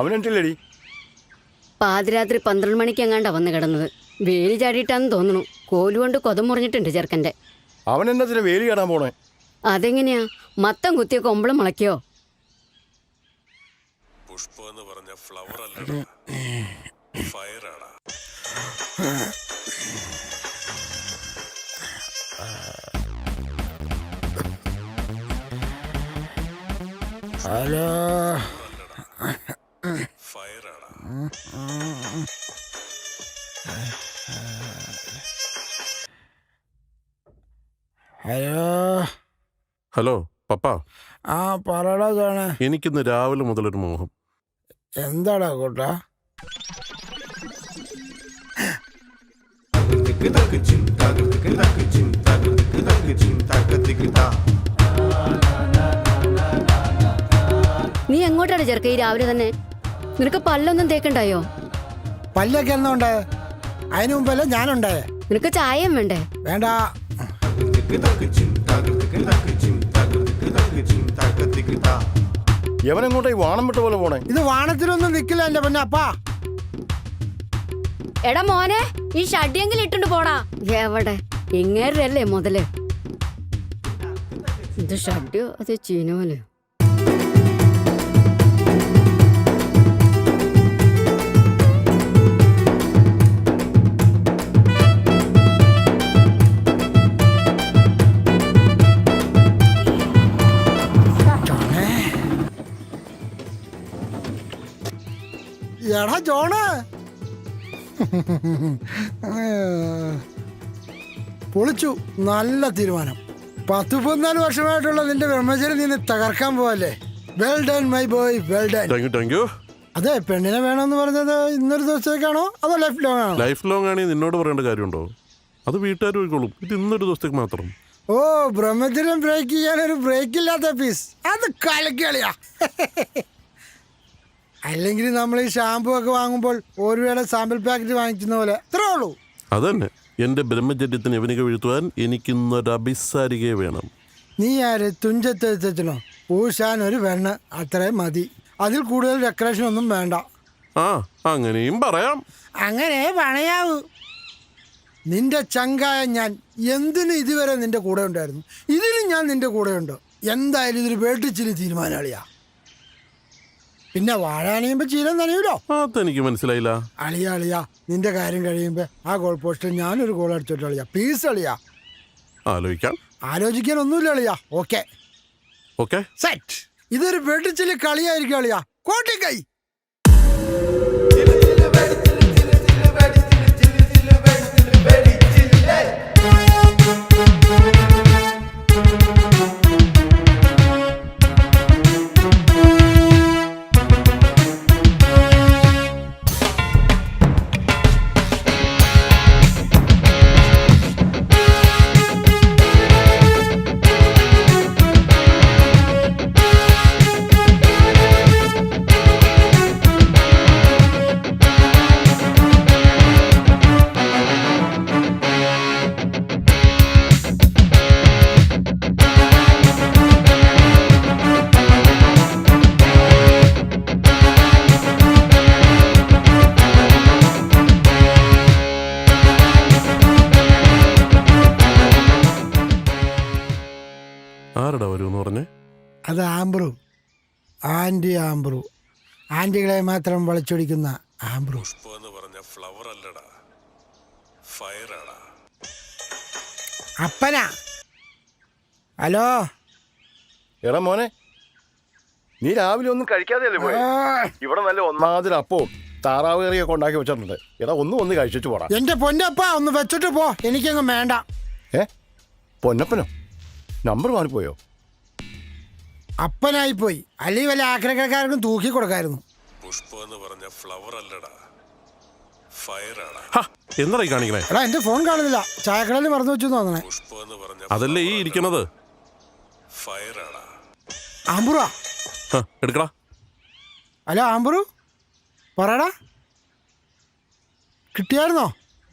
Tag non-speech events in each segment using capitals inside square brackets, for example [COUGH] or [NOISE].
അവനെന്തില്ലടി പാതിരാത്രി പന്ത്രണ്ട് മണിക്ക് എങ്ങാണ്ടാ വന്ന് കിടന്നത്. വേലി ചാടിയിട്ടാന്ന് തോന്നുന്നു. കോലുകൊണ്ട് കൊതം മുറിഞ്ഞിട്ടുണ്ട് ചെറുക്കന്റെ. അവൻ എന്നതിന് വേലി ചാടാൻ പോണേ? അതെങ്ങനെയാ? മത്തം കുത്തിയ കൊമ്പളം മുളയ്ക്കോ? പുഷ്പം എന്ന് പറഞ്ഞ ഫ്ലവർ ഫയറാടാ ഹലോ. ഹലോ. ഹലോ പപ്പ. ആ പറടാ ജോണേ എനിക്കിന്ന് രാവിലെ മുതലൊരു മോഹം. എന്താടാ കൂട്ടാ? നീ എങ്ങോട്ടാണ് ചെറുക്ക ഈ രാവിലെ തന്നെ നിനക്ക് പല്ലൊന്നും തേക്കണ്ടായോ? പല്ലൊക്കെ എന്നുണ്ട് അതിനു മുമ്പല്ലേ ഞാനുണ്ട് നിനക്ക് ചായയും വേണ്ടേ? വേണ്ട. എവനെങ്ങോട്ടാ ഈ വാണം വിട്ട പോലെ പോണേ? ഇത് വാണത്തിലൊന്നും നിക്കില്ല എന്റെ പൊന്നപ്പാ എടാ മോനെ ഈ ഷഡ്യെങ്കിലും ഇട്ടുണ്ട് പോടാ. എവിടെ? ഇങ്ങേരല്ലേ മുതൽ. ഇത് ഷഡ്യോ അത് ചീനോൽ എടാ ജോണ്. പൊളിച്ചു. നല്ല തീരുമാനം. പത്ത് പതിനാല് വർഷമായിട്ടുള്ള നിന്റെ ബ്രഹ്മചര്യം നിന്ന് തകർക്കാൻ പോവല്ലേ? Well done my boy well done thank you thank you അതെ പെണ്ണിനെ വേണമെന്ന് പറഞ്ഞത് ഇന്നൊരു ദിവസത്തേക്കാണോ? അതോ ലൈഫ് ലോങ് ആണോ? ലൈഫ് ലോങ് ആണെങ്കിൽ നിന്നോട് പറയേണ്ട കാര്യമുണ്ടോ? അത് വീട്ടുകാർ പോയിക്കോളും ഇത് ഇന്നൊരു ദിവസത്തേക്ക് മാത്രം. ഓ ബ്രഹ്മചര്യം ബ്രേക്ക് ചെയ്യാൻ ഒരു ബ്രേക്ക് ഇല്ലാത്ത പീസ് അത് കലക്കളിയാ [LAUGHS] അല്ലെങ്കിൽ നമ്മൾ ഈ ഷാമ്പു ഒക്കെ വാങ്ങുമ്പോൾ ഒരു രൂപയുടെ സാമ്പിൾ പാക്കറ്റ് വാങ്ങിക്കുന്ന പോലെ. ഇത്രേ ഉള്ളൂ. അതന്നെ. എന്റെ ബ്രഹ്മചര്യത്തിന് എവനിക വീഴ്ത്തുവാൻ എനിക്കിന്നൊരു അഭിസാരികയെ വേണം. നീ ആര്? തുഞ്ചത്തെഴുത്തച്ഛനോ പൂശാൻ ഒരു വെണ്ണ് അത്രേ മതി. അതിൽ കൂടുതൽ ഡെക്കറേഷൻ ഒന്നും വേണ്ട. ആ അങ്ങനെയും പറയാം. അങ്ങനെ പണയാവൂ നിന്റെ ചങ്കായ ഞാൻ എന്തിനു ഇതുവരെ നിന്റെ കൂടെ ഉണ്ടായിരുന്നു? ഇതിലും ഞാൻ നിന്റെ കൂടെ ഉണ്ട് എന്തായാലും ഇതൊരു വേട്ടിച്ചിരി തീരുമാനമാളിയാ പിന്നെ വാഴാണിയുമ്പോ ചീരം നനയൂലോ? അതെനിക്ക് മനസ്സിലായില്ല. അളിയ അളിയ നിന്റെ കാര്യം കഴിയുമ്പോ ആ ഗോൾ പോസ്റ്റിൽ ഞാനൊരു ഗോൾ അടിച്ചോട്ട് അളിയ. പ്ലീസ് അളിയ. ആലോചിക്കാം. ആലോചിക്കാൻ ഒന്നുമില്ല അളിയ. ഓക്കെ ഓക്കെ സെറ്റ് ഇതൊരു വെടിച്ചിൽ കളിയായിരിക്കും അളിയ. കോട്ടിക്കൈ ആന്റികളെ മാത്രം വളച്ചൊടിക്കുന്ന ആംബ്രോസ്. എന്ന് പറഞ്ഞ ഫ്ലവർ അല്ലടാ. ഫയറാടാ അപ്പനാ. ഹലോ. എടാ മോനെ നീ രാവിലെ ഒന്നും കഴിക്കാതെയല്ലേ പോയി? ഇവിടെ നല്ല ഒന്നാമതിൽ അപ്പവും താറാവ് കറിയൊക്കെ ഉണ്ടാക്കി വെച്ചിട്ടുണ്ട്. എടാ ഒന്നും ഒന്ന് കഴിച്ചിട്ട് പോടാ. എന്റെ പൊന്നപ്പ ഒന്ന് വെച്ചിട്ട് പോ. എനിക്കങ്ങ് വേണ്ട. ഏ? പൊന്നപ്പനോ? നമ്പർ മാറിപ്പോയോ? അപ്പനായി പോയി അല്ലെങ്കിൽ വല്ല ആഗ്രഹക്കാർക്കും തൂക്കി കൊടുക്കായിരുന്നു. പുഷ്പ എന്ന് പറഞ്ഞ ഫ്ലവർ അല്ലടാ. ഫയറാടാ ഹാ എന്തായി കാണിക്കണേ? എടാ എന്റെ ഫോൺ കാണുന്നില്ല. ചായക്കടയിൽ മറന്നു വെച്ചു തോന്നണേ. പുഷ്പ എന്ന് പറഞ്ഞ അതല്ലേ ഈ ഇരിക്കണത്? ഫയറാടാ ആംബുറാ ഹാ, എടുക്കടാ. ഹലോ ആംബുറു പറടാ. കിട്ടിയായിരുന്നോ?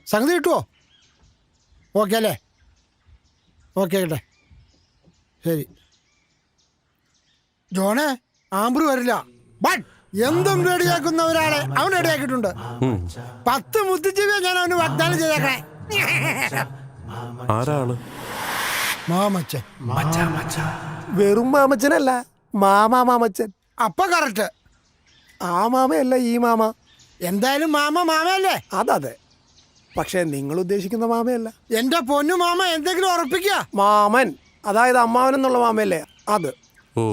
സംഗതി കിട്ടുമോ ഓക്കെ അല്ലേ? ഓക്കെ കേട്ടെ ശരി. ജോണേ ആംബുറു വരില്ല. ബട്ട് എന്തും റെഡിയാക്കുന്ന ഒരാളെ അവൻ റെഡിയാക്കിയിട്ടുണ്ട്. പത്ത് മുത്തിച്ചിവെ ഞാൻ അവന് വാഗ്ദാനം ചെയ്തേക്കണേ. ആരാണ്? മാമച്ചൻ. വെറും മാമച്ചനല്ല മാമാ മാമച്ചൻ. അപ്പൊ കറക്റ്റ് ആ മാമയല്ല ഈ മാമ. എന്തായാലും മാമ മാമയല്ലേ? അതെ പക്ഷെ നിങ്ങൾ ഉദ്ദേശിക്കുന്ന മാമയല്ല. എന്റെ പൊന്നു മാമ എന്തെങ്കിലും ഉറപ്പിക്കുക മാമൻ അതായത് അമ്മാവൻ എന്നുള്ള മാമയല്ലേ? അത്. ഓ.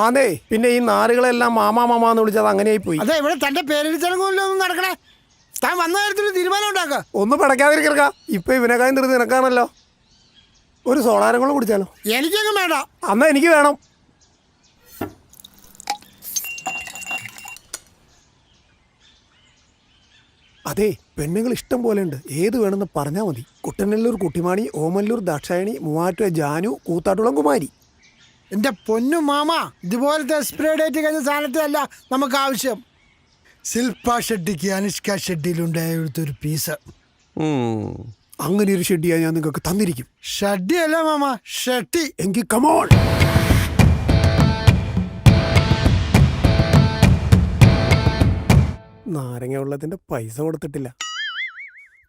ആന്നേ പിന്നെ ഈ നാറുകളെല്ലാം മാമാ മാമ എന്ന് വിളിച്ചത് അങ്ങനെയായി പോയി അതെ ഇവിടെ തന്റെ പേരിൽ ചെലങ്ങൊന്നും നടക്കണേ. താൻ വന്ന കാര്യത്തിൽ തീരുമാനം ഉണ്ടാക്ക. ഒന്ന് പടക്കാതിരിക്കാ ഇപ്പൊ ഇവനെക്കായും നിർത്തി നിനക്കാണല്ലോ. ഒരു സോളാരം കൂടെ കുടിച്ചാലോ? എനിക്കങ്ങ് വേണ്ട. അന്നാ എനിക്ക് വേണം. അതെ പെണ്ണുങ്ങൾ ഇഷ്ടം പോലെ ഉണ്ട്. ഏത് വേണമെന്ന് പറഞ്ഞാൽ മതി. കുട്ടനല്ലൂർ കുട്ടിമാണി ഓമല്ലൂർ ദാക്ഷായണി മൂവാറ്റുപുഴ ജാനു കൂത്താട്ടുളം കുമാരി. എന്റെ പൊന്നു മാമ ഇതുപോലത്തെ എക്സ്പയർ ഡേറ്റ് കഴിഞ്ഞ സാധനത്തെ അല്ല നമുക്ക് ആവശ്യം. ശില്പ ഷെട്ടിക്ക് അനുഷ്ക ഷെട്ടിയിലുണ്ടായ ഒരു പീസ് ഉം. അങ്ങനെ ഒരു ഷെഡിയാ ഞാൻ നിങ്ങൾക്ക് തന്നിരിക്കും. ഷഡ്ഡി അല്ല മാമ ഷെട്ടി എങ്കിൽ കമോൺ നാരങ്ങ വെള്ളത്തിന്റെ പൈസ കൊടുത്തിട്ടില്ല.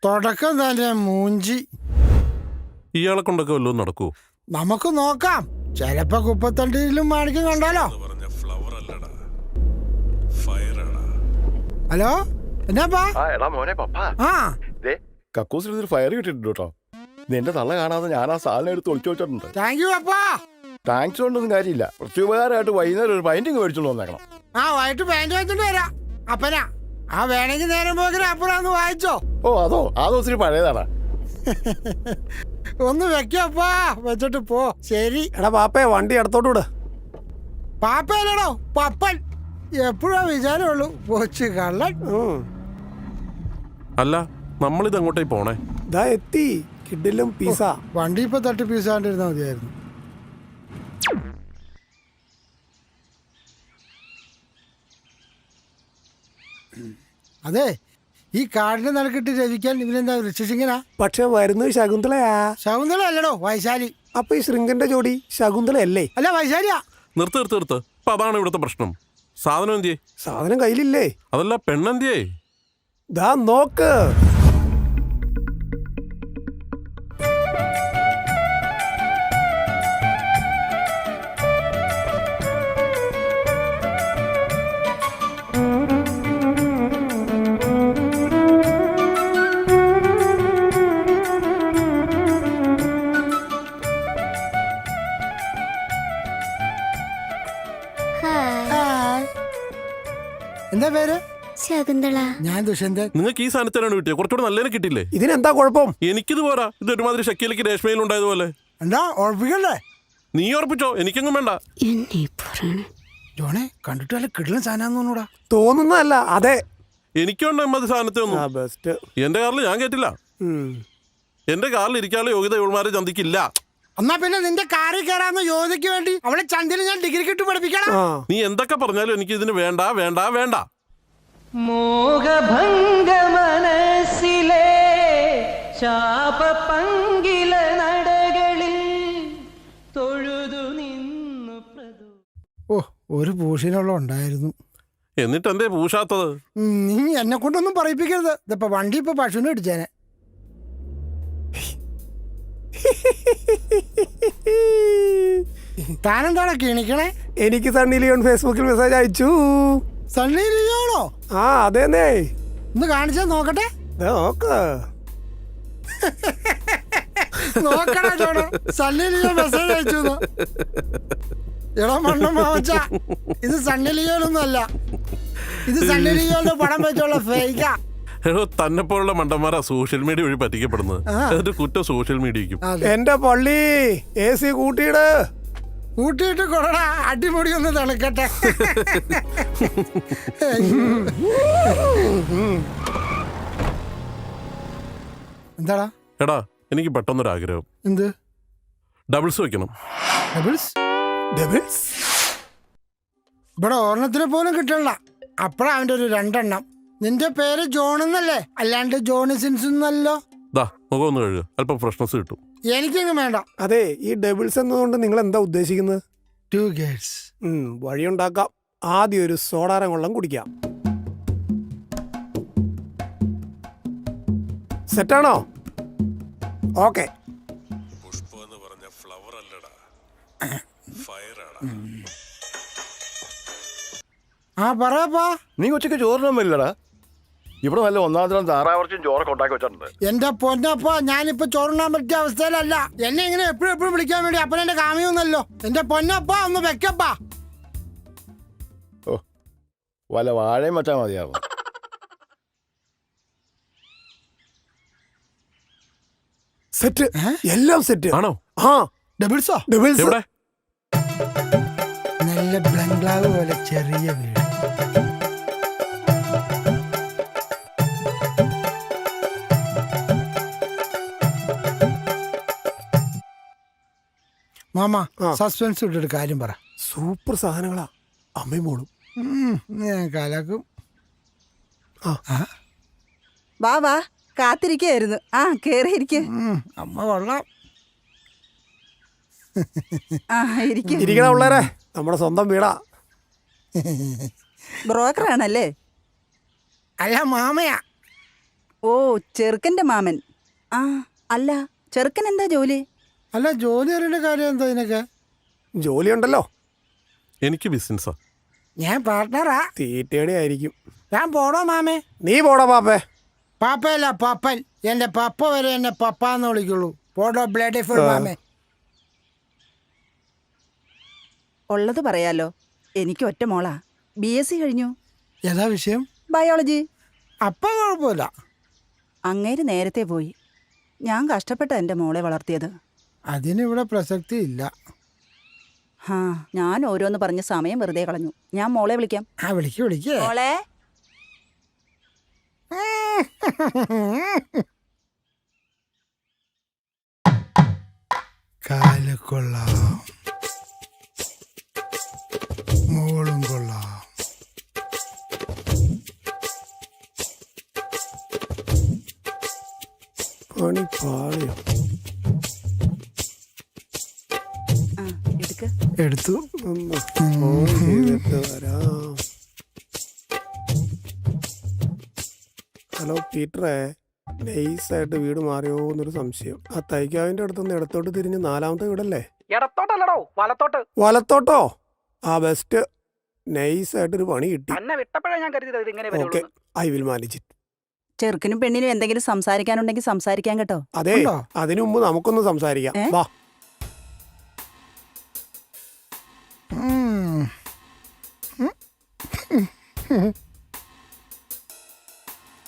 തുടക്കം തന്നെ മൂഞ്ചി. ഇയാളെ കൊണ്ടൊക്കെ വല്ലതും നടക്കൂ നമുക്ക് നോക്കാം. ചിലപ്പോ കുപ്പത്തണ്ടിയിലും മാണിക്കും കണ്ടാലോ? പറഞ്ഞ ഫ്ലവർ അല്ലടാ. ഫയറാടാ ഹലോ? എന്നാപ്പാ? ആ എടാ മോനെ പപ്പ. ആ. ദേ. കക്കൂസിൽ ഒരു ഫയർ കിട്ടിയിട്ടുണ്ട് കേട്ടോ. നിന്റെ തള്ള കാണാതെ ഞാൻ ആ സാധനം എടുത്ത് ഒളിച്ചു വെച്ചിട്ടുണ്ട്. താങ്ക് യു അപ്പാ താങ്ക്സ് കൊണ്ടൊന്നും കാര്യമില്ല. പ്രത്യുപകാരമായിട്ട് വൈകുന്നേരം ഒരു പൈന്റിങ് മേടിച്ചോണ്ട് വന്നേക്കണം. ആ വൈകിട്ട് പാന്റ് വെച്ചിട്ട് വരാം. അപ്പനാ ആ വേണമെങ്കിൽ നേരം പോകുന്ന അപ്പുറം ഒന്ന് വായിച്ചോ. ഓ അതോ ആ ദിവസം പഴയതാടാ. [LAUGHS] ഒന്ന് വെക്കപ്പാ വെച്ചിട്ട് പോ. ശരി. എടാ പാപ്പേ വണ്ടി അടുത്തോട്ട് വിട്. പാപ്പയല്ലടോ പപ്പൻ. എപ്പോഴാ വിചാരമുള്ളൂ പോച്ച് കള്ളൻ. അല്ല നമ്മളിത് അങ്ങോട്ടേ പോണേ? ഇതാ എത്തി. കിഡിലും പീസ. വണ്ടി ഇപ്പൊ തട്ടി പീസാണ്ടിരുന്നാ മതിയായിരുന്നു. അതെ ഈ കാടിന് നടുക്കിട്ട് രചിക്കാൻ ഇവനെന്താ ഋഷിസിംഗനാ പക്ഷെ വരുന്നത് ശകുന്തളയാ. ശകുന്തള അല്ലടോ വൈശാലി. അപ്പൊ ഈ ശൃംഗന്റെ ജോഡി ശകുന്തളയല്ലേ? അല്ല വൈശാലിയാ. നിർത്ത് നിർത്ത് നിർത്ത്. അപ്പൊ അതാണ് ഇവിടുത്തെ പ്രശ്നം. സാധനം എന്തിയേ? സാധനം കയ്യിലില്ലേ? അതല്ല പെണ്ണെന്തിയേ? ദാ നോക്ക്. ശകുന്തള. ഞാൻ ദുഷ്യന്തൻ. നിങ്ങൾക്ക് ഈ സാധനത്തിനാണ് കിട്ടിയത് കുറച്ചുകൂടെ നല്ലതിനെ കിട്ടിയില്ലേ? ഇതിനെന്താ കുഴപ്പം? എനിക്കിത് പോരാ. ഇത് ഒരുമാതിരി ഷക്കീലേക്ക് രേഷ്മയിൽ ഉണ്ടായതുപോലെ എന്താ ഉറപ്പിക്കണ്ടേ? നീ ഉറപ്പിച്ചോ? എനിക്കെങ്ങും വേണ്ട. എന്നെ പറയണേ ജോണെ കണ്ടിട്ട് വല്ല കിടലും സാധനം തോന്നൂടാ. തോന്നുന്നതല്ല അതെ. എനിക്കുണ്ട് എമ്മതി സാധനത്തെ ആ ഒന്നും ബെസ്റ്റ് എന്റെ കാറിൽ ഞാൻ കേട്ടില്ല. എന്റെ കാറിൽ ഇരിക്കാനുള്ള യോഗ്യത ഇവന്മാരെ ചന്തിക്കില്ല. എന്നാ പിന്നെ നിന്റെ കാറിൽ കയറാന്ന് യോധയ്ക്ക് വേണ്ടി അവളെ ചന്തിൽ ഞാൻ ഡിഗ്രി കിട്ടി പഠിപ്പിക്കണം. ആ നീ എന്തൊക്കെ പറഞ്ഞാലും എനിക്ക് ഇതിന് വേണ്ട വേണ്ട വേണ്ട. മോഹഭംഗ മനസ്സിലെ ശാപപങ്കില നടകളിൽ തൊഴുതു നിന്നു പ്രദു ഓ ഒരു പൂഷിനുള്ള ഉണ്ടായിരുന്നു. എന്നിട്ട് എന്തേ പൂശാത്തത്? ഉം, നീ എന്നെ കൊണ്ടൊന്നും പറയിപ്പിക്കരുത്. ഇതിപ്പോ വണ്ടി ഇപ്പൊ പശുവിനെ ഇടിച്ചേനെ താനെന്താടാ കിണിക്കണേ എനിക്ക് സണ്ണി ലിയോൺ ഫേസ്ബുക്കിൽ മെസ്സേജ് അയച്ചു. സണ്ണി ലിയോണോ ആ അതേന്നേ. ഒന്ന് കാണിച്ചാ നോക്കട്ടെ. ദേ നോക്ക്. നോക്കണ ചോടെ സണ്ണി ലിയോ മെസ്സേജ് അയച്ചു എടാ മണ്ണ മാവച്ച ഇത് സണ്ണി ഇത് സണ്ണി ലിയോന്റെ പടം വെച്ചുള്ള ഫേക്കാ തന്നെ പോലുള്ള മണ്ടന്മാരാ സോഷ്യൽ മീഡിയ വഴി പറ്റിക്കപ്പെടുന്നത്. എന്നിട്ട് കുറ്റം സോഷ്യൽ മീഡിയക്കും അതെ. എന്റെ പള്ളി എ സി കൂട്ടിയിട്. കൂട്ടിയിട്ട് കൊറോണ അടിമുടി ഒന്ന് തണുക്കട്ടെ. എന്താടാ? എടാ എനിക്ക് പെട്ടെന്നൊരു ആഗ്രഹം എന്ത്? ഡബിൾസ് വെക്കണം. ഡബിൾസ്? ഡബിൾസ്? ഇവിടെ ഓർണത്തിന് പോലും കിട്ടണ്ട അപ്പഴാ അവന്റെ ഒരു രണ്ടെണ്ണം. നിന്റെ പേര് ജോൺ എന്നല്ലേ? അല്ലാണ്ട് ജോണി സിൻസ് എന്നല്ലോ. ദാ മുഖം ഒന്ന് കഴുകുക അല്പം ഫ്രഷ്നസ് കിട്ടും. എനിക്കങ്ങ് വേണ്ട. അതെ ഈ ഡബിൾസ് എന്നതുകൊണ്ട് നിങ്ങൾ എന്താ ഉദ്ദേശിക്കുന്നത് ടു ഗേറ്റ്സ് വഴിയുണ്ടാക്കാം. ആദ്യം ഒരു സോഡാരം വെള്ളം കുടിക്കാം. സെറ്റാണോ? ഓക്കെ. പുഷ്പം എന്ന് പറഞ്ഞ ഫ്ലവർ അല്ലടാ. ഫയറാടാ ആ പറയപ്പാ. നീ ഉച്ചയ്ക്ക് ചോറിനൊന്നും ഇല്ലടാ ഇവിടെ നല്ല ഒന്നാം തരം താറാവർച്ചും ചോറൊക്കെ ഉണ്ടാക്കി വെച്ചിട്ടുണ്ട്. എന്റെ പൊന്നപ്പ ഞാനിപ്പോ ചോറുണ്ണാൻ പറ്റിയ അവസ്ഥയിലല്ല. എന്നെ ഇങ്ങനെ എപ്പോഴും എപ്പോഴും വിളിക്കാൻ വേണ്ടി അപ്പനെന്റെ കാമിയൊന്നല്ലോ എന്റെ പൊന്നപ്പ ഒന്ന് വെക്കപ്പ. ഓ വല്ല വാഴയും വെച്ചാൽ മതിയാവും. സെറ്റ്. എല്ലാം സെറ്റ്. ആണോ? ആ. ഡബിൾസോ? ഡബിൾസ്. ഇവിടെ നല്ല ബംഗ്ലാവ് പോലെ ചെറിയ വീട്. മാമ. സസ്പെൻസ് ഇട്ടിട്ട് കാര്യം പറ. സൂപ്പർ സാധനങ്ങളാ. അമ്മയും മോളും. ഞാൻ കലക്കും. വാ വാ. കാത്തിരിക്കായിരുന്നു. ആ കേറിയിരിക്കെ. അമ്മ കൊള്ളാം. ആ ഇരിക്കും. ഇരിക്കണ പിള്ളേരെ നമ്മുടെ സ്വന്തം വീടാ. ബ്രോക്കറാണല്ലേ? അല്ല മാമയാ. ഓ ചെറുക്കന്റെ മാമൻ. ആ അല്ല ചെറുക്കൻ എന്താ ജോലി? അല്ല ജോലി അറിയേണ്ട കാര്യം എന്താ ഇതിനൊക്കെ? ജോലിയുണ്ടല്ലോ. എനിക്ക് ബിസിനസ്സാ. ഞാൻ പാർട്ട്ണറാ. തീറ്റയുടെ ആയിരിക്കും. ഞാൻ പോടോ മാമേ? നീ പോടോ പാപ്പേ. പാപ്പയല്ല പപ്പൻ. എന്റെ പപ്പ വരെ എന്നെ പപ്പാന്ന് വിളിക്കുള്ളൂ. പോടോ ബ്ലഡ് ഫുൾ മാമേ. ഉള്ളത് പറയാലോ. എനിക്ക് ഒറ്റ മോളാ. ബി എസ് സി കഴിഞ്ഞു. ഏതാ വിഷയം? ബയോളജി അപ്പ കുഴപ്പമില്ല. അങ്ങേര് നേരത്തെ പോയി. ഞാൻ കഷ്ടപ്പെട്ട എന്റെ മോളെ വളർത്തിയത്. അതിനിവിടെ പ്രസക്തി ഇല്ല. ഹാ ഞാൻ ഓരോന്ന് പറഞ്ഞ സമയം വെറുതെ കളഞ്ഞു. ഞാൻ മോളെ വിളിക്കാം. ആ വിളിക്ക് വിളിക്കേ. മോളെ. എടുത്തു. ഹലോ പീറ്ററേ നൈസായിട്ട് വീട് മാറിയോ എന്നൊരു സംശയം. ആ തൈക്കാവിന്റെ അടുത്തുനിന്ന് ഇടത്തോട്ട് തിരിഞ്ഞ് നാലാമത്തെ വീടല്ലേ? ഇടത്തോട്ടല്ലടോ വലത്തോട്ട്. വലത്തോട്ടോ? ആ ബെസ്റ്റ് നൈസായിട്ട് ഒരു പണി കിട്ടി. Okay I will manage it. ചെറുക്കനും പെണ്ണിനും എന്തെങ്കിലും സംസാരിക്കാനുണ്ടെങ്കിൽ സംസാരിക്കാൻ കേട്ടോ. അതെ ഉണ്ടോ? അതിനു മുമ്പ് നമുക്കൊന്ന് സംസാരിക്കാം. വാ.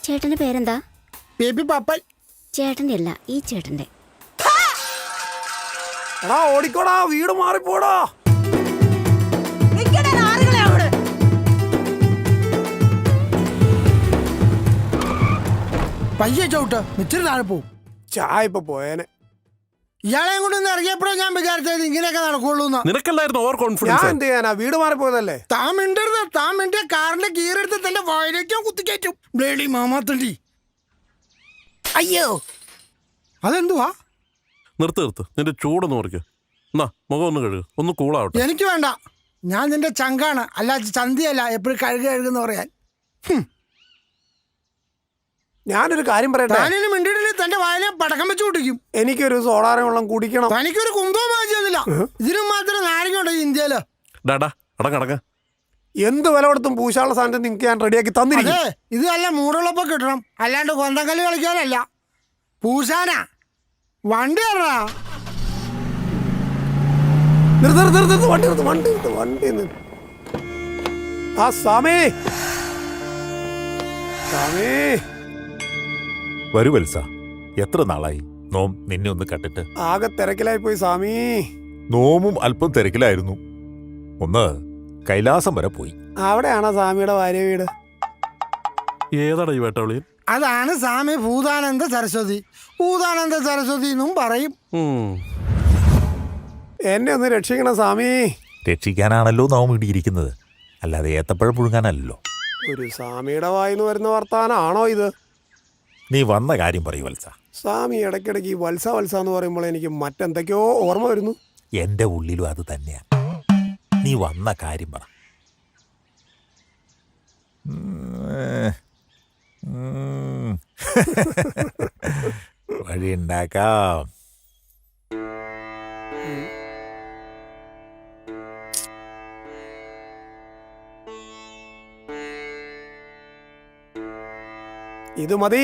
ചേട്ടന്റെ പേരെന്താ? ബേബി പാപ്പൻ ചേട്ടന്റെ അല്ല ഈ ചേട്ടന്റെ. എടാ ഓടിക്കോടാ വീട് മാറിപ്പോടാ. പയ്യെ ചവിട്ട് മിച്ചിരി താഴെ പോവും. ചായ ഇപ്പൊ പോയേനെ. ഇയാളെയും കൊണ്ട് ഇറങ്ങിയപ്പോഴും ഞാൻ വിചാരിച്ചത് ഇങ്ങനെയൊക്കെ നടക്കുള്ളൂ നിനക്കല്ലായിരുന്നു ഓവർ ഞാൻ കോൺഫിഡൻസ് എന്ത് ചെയ്യാനാ? വീട് മാറിപ്പോയതല്ലേ? താൻ മിണ്ടരുത് താൻ മിണ്ടിയ കാറിന്റെ കീറെടുത്ത് തന്റെ വയലേക്കും കുത്തിക്കയറ്റും. ബ്ലേഡി മാമാത്തണ്ടി. അയ്യോ. അതെന്തുവാ? നിർത്ത് നിർത്ത്. നിന്റെ ചൂടൊന്ന് മുറിക്കുക എന്നാ മുഖം ഒന്ന് കഴുകുക ഒന്ന് കൂളാവട്ടെ. എനിക്ക് വേണ്ട. ഞാൻ നിന്റെ ചങ്കാണ്. അല്ല ചന്തിയല്ല. എപ്പോഴും കഴുകി കഴുകുന്ന പറയാൻ. ഞാനൊരു കാര്യം പറയട്ടെ? താനിന് മിണ്ടിയിട്ടില്ല. തന്റെ വായിലെ പടക്കം വെച്ച് കുടിക്കും എനിക്കൊരു സോഡാരം വെള്ളം കുടിക്കണം. തനിക്കൊരു കുന്തവും വാങ്ങിച്ചതില്ല. ഇതിനും മാത്രം നാരങ്ങ ഇന്ത്യയിൽ? ഡാടാ എന്ത് വില കൊടുത്തും പൂശാനുള്ള സാധനം നിങ്ങൾക്ക് ഞാൻ റെഡിയാക്കി തന്നിരിക്കും. ഇത് നല്ല മൂടുള്ളപ്പോ കിട്ടണം. അല്ലാണ്ട് കൊന്തക്കല്ല് കളിക്കാനല്ല. പൂശാന. വണ്ടി അറിയാ നിർത്ത് നിർത്ത് നിർത്ത് നിർത്ത് വണ്ടി നിർത്ത് വണ്ടി നിർത്ത് വണ്ടി നിർത്ത്. ആ സ്വാമി. സ്വാമി. വരൂ വത്സ. എത്ര നാളായി? നോം നിന്നെ ഒന്ന് കണ്ടിട്ട്. ആകെ തിരക്കിലായി പോയി സ്വാമി. നോമും അല്പം തിരക്കിലായിരുന്നു. ഒന്ന് കൈലാസം വരെ പോയി. അവിടെയാണോ സ്വാമിയുടെ ഭാര്യ വീട്? ഏതാടാ ഈ അതാണ് സ്വാമി ഭൂതാനന്ദ സരസ്വതി. ഭൂതാനന്ദ സരസ്വതി എന്നും പറയും. എന്നെ ഒന്ന് രക്ഷിക്കണം സ്വാമി. രക്ഷിക്കാനാണല്ലോ നോം ഇടിയിരിക്കുന്നത് അല്ലാതെ ഏത്തപ്പഴം പുഴുങ്ങാനല്ലോ ഒരു സ്വാമിയുടെ വായിന്ന് വരുന്ന വർത്താനാണോ ഇത്? നീ വന്ന കാര്യം പറയൂ വത്സ. സ്വാമി ഇടയ്ക്കിടയ്ക്ക് വത്സ വത്സ എന്ന് പറയുമ്പോൾ എനിക്ക് മറ്റെന്തൊക്കെയോ ഓർമ്മ വരുന്നു. എന്റെ ഉള്ളിലും അത് തന്നെയാ. നീ വന്ന കാര്യം പറ. [LAUGHS] വഴിയുണ്ടാക്കാം. ഇത് മതി.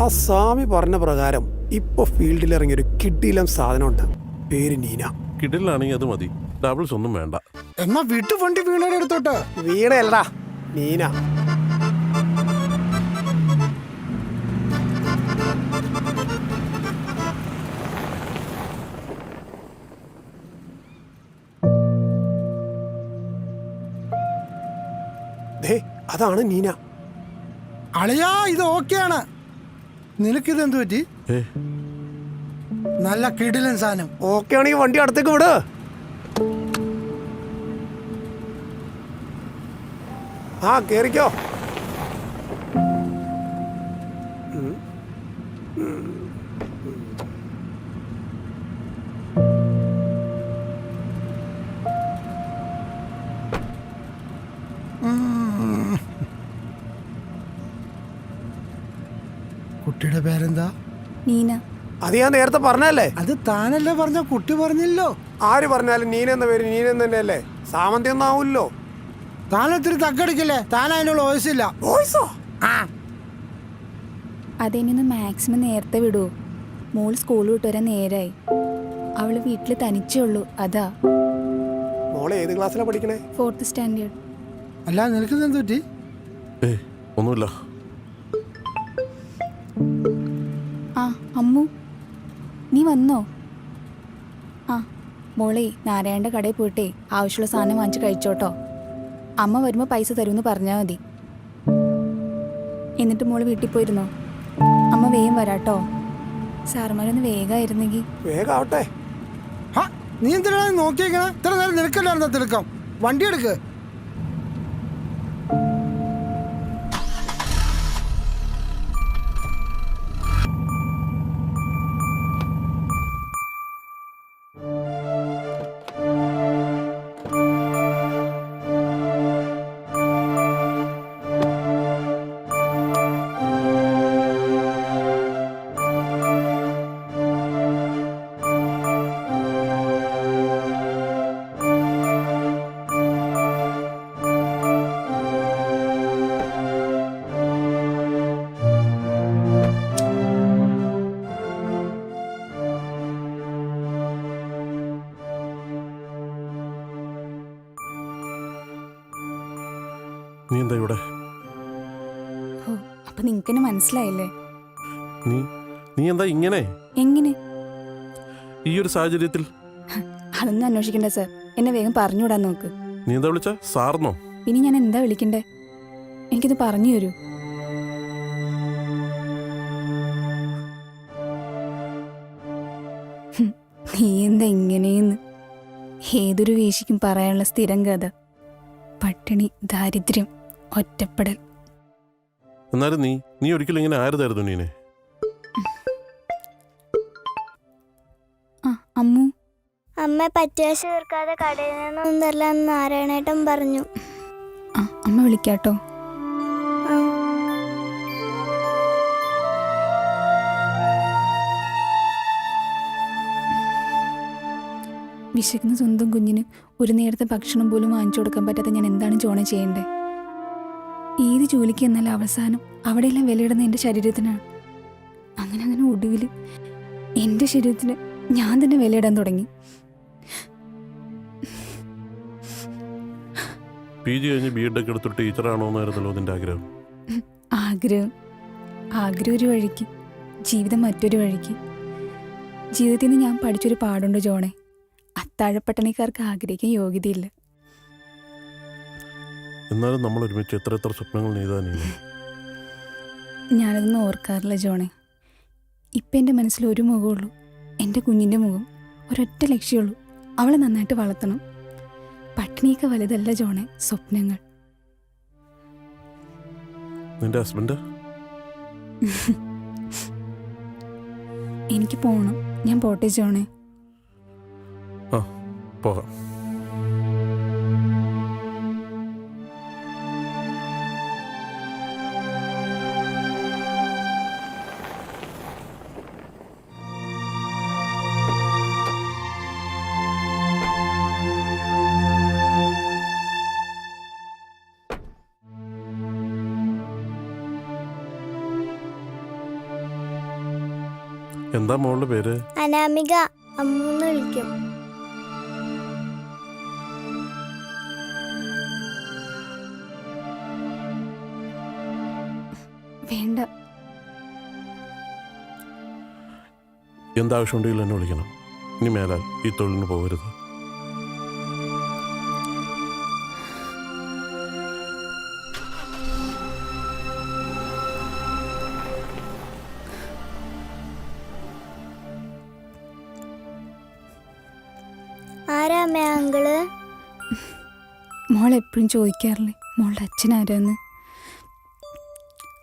ആ സ്വാമി പറഞ്ഞ പ്രകാരം ഇപ്പൊ ഫീൽഡിൽ ഇറങ്ങിയ ഒരു കിഡിലം സാധനമുണ്ട്. പേര് നീന. കിഡിലാണെങ്കിൽ അത് മതി. ഡബിൾസ് ഒന്നും വേണ്ട. എന്നാ വീട്ടു വണ്ടി വീണയുടെ അടുത്തോട്ട് വീണയല്ലടാ. നീന. അതാണ് നീന അളിയാ ഇത് ഓക്കെയാണ്. നിനക്കിത് എന്ത് പറ്റി നല്ല കിടിലൻ സാധനം. ഓക്കെ ആണെങ്കിൽ വണ്ടി അടുത്തേക്ക് വിട്. ആ കേറിക്കോ. നീന. അത് ഞാൻ നേരത്തെ പറഞ്ഞല്ലേ? അത് താനല്ലേ പറഞ്ഞ കുട്ടി പറഞ്ഞില്ലോ. ആര് പറഞ്ഞാലും നീന എന്ന പേര് നീന എന്ന് തന്നെയല്ലേ? സാമന്തി ഒന്നും ആവില്ലോ. താനൊത്തിരി തക്കടിക്കില്ലേ? താൻ അതിനുള്ള വയസ്സില്ല വോയിസോ? ആ. അതെന്നെ മാക്സിമം നേരത്തെ വിടുവോ മോൾ സ്കൂൾ വിട്ട് വരാൻ നേരായി. അവൾ വീട്ടിൽ തനിച്ചേ ഉള്ളൂ. അതാ. മോളെ ഏത് ക്ലാസ്സിലാണ് പഠിക്കണേ? ഫോർത്ത് സ്റ്റാൻഡേർഡ് അല്ല നിനക്ക് എന്ത് പറ്റി? ഏ ഒന്നുമില്ല. അമ്മു നീ വന്നോ? ആ മോളെ നാരായണന്റെ കടയിൽ പോയിട്ടേ ആവശ്യമുള്ള സാധനം വാങ്ങിച്ച് കഴിച്ചോട്ടോ. അമ്മ വരുമ്പോൾ പൈസ തരുമെന്ന് പറഞ്ഞാൽ മതി. എന്നിട്ട് മോൾ വീട്ടിൽ പോയിരുന്നോ? അമ്മ വേഗം വരാട്ടോ. സാറുമാരൊന്ന് വേഗമായിരുന്നെങ്കിൽ വേഗം നീ എന്തിനാണ് നോക്കിയേക്കണ ഇത്ര നേരം നിനക്കല്ലായിരുന്നോ തിടുക്കം? വണ്ടി എടുക്ക്. അപ്പം നിങ്ങൾക്ക് മനസ്സിലായില്ലേ? നീ നീ എന്താ ഇങ്ങനെ? എങ്ങനെ? ഈ ഒരു സാഹചര്യത്തിൽ? അതൊന്നും അന്വേഷിക്കണ്ട സർ. എന്നെ വേഗം പറഞ്ഞുവിടാൻ നോക്ക്. നീ എന്താ വിളിച്ച? സാറിനോ? ഇനി ഞാൻ എന്താ വിളിക്കണ്ടേ? എനിക്കിത് പറഞ്ഞു തരൂ. നീ എന്താ ഇങ്ങനെയെന്ന്? ഏതൊരു വേശിക്കും പറയാനുള്ള സ്ഥിരം കഥ. പട്ടിണി ദാരിദ്ര്യം ഒറ്റപ്പെടൽ. എന്നാലും നീ നീ ഒരിക്കലും ഇങ്ങനെ ആരുതായിരുന്നു നീനെ? ആ അമ്മു. അമ്മ പറ്റുവാശ തീർക്കാതെ കടയിൽ നിന്നൊന്നും തരില്ലെന്ന് നാരായണേട്ടൻ പറഞ്ഞു. ആ അമ്മ വിളിക്കാട്ടോ. വിശക്കുന്ന സ്വന്തം കുഞ്ഞിന് ഒരു നേരത്തെ ഭക്ഷണം പോലും വാങ്ങിച്ചു കൊടുക്കാൻ പറ്റാത്ത ഞാൻ എന്താണ് ജോണ ചെയ്യേണ്ടത് ഏത് ജോലിക്ക് എന്നാലും അവസാനം അവിടെയെല്ലാം വിലയിടുന്ന എന്റെ ശരീരത്തിനാണ്. അങ്ങനെ അങ്ങനെ ഒടുവിൽ എന്റെ ശരീരത്തിന് ഞാൻ തന്നെ വിലയിടാൻ തുടങ്ങി. പി ജി കഴിഞ്ഞ് ബി എടുത്തിട്ട് ടീച്ചറാണോ എന്നായിരുന്നല്ലോ നിന്റെ ആഗ്രഹം. ആഗ്രഹം. ആഗ്രഹം ഒരു വഴിക്ക് ജീവിതം മറ്റൊരു വഴിക്ക്. ജീവിതത്തിൽ നിന്ന് ഞാൻ പഠിച്ചൊരു പാടുണ്ട് ജോണെ. അത്താഴപ്പട്ടണിക്കാർക്ക് ആഗ്രഹിക്കാൻ യോഗ്യതയില്ല. എന്നാലും നമ്മൾ ഒരുമിച്ച് എത്ര എത്ര സ്വപ്നങ്ങൾ നെയ്താ നീ ഞാനതൊന്നും ഓർക്കാറില്ല ജോണെ. ഇപ്പം എന്റെ മനസ്സിൽ ഒരു മുഖമുള്ളൂ എന്റെ കുഞ്ഞിന്റെ മുഖം ഒരൊറ്റ ലക്ഷ്യമുള്ളൂ അവളെ നന്നായിട്ട് വളർത്തണം. പട്ടിണിയൊക്കെ വലുതല്ല ജോണെ സ്വപ്നങ്ങൾ. നിന്റെ ഹസ്ബൻഡ്? എനിക്ക് പോകണം ഞാൻ പോട്ടെ ജോണേ. പോകാം. എന്താ മോളുടെ പേര്? അനാമിക അമ്മൂന്ന് വിളിക്കും. വേണ്ട. എന്താവശ്യമുണ്ടെങ്കിലും എന്നെ വിളിക്കണം. ഇനി മേലാൽ ഈ തൊഴിലിന് പോകരുത്. ആരാ അമ്മ അങ്കിൾ? മോൾ എപ്പോഴും ചോദിക്കാറില്ലേ മോളുടെ അച്ഛൻ ആരാന്ന്?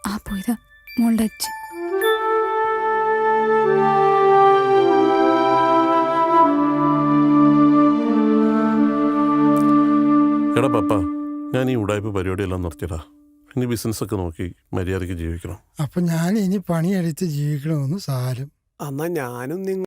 ആ പോയതാ മോളുടെ അച്ഛൻ. എടാ പപ്പ ഞാൻ ഈ ഉടായ്പ പരിപാടിയെല്ലാം നിർത്തിയടാ. ഇനി ബിസിനസ്സൊക്കെ നോക്കി മര്യാദയ്ക്ക് ജീവിക്കണം. അപ്പൊ ഞാൻ ഇനി പണിയെടുത്ത് ജീവിക്കണമെന്ന് സാരം. എന്നാ ഞാനും നിങ്ങൾ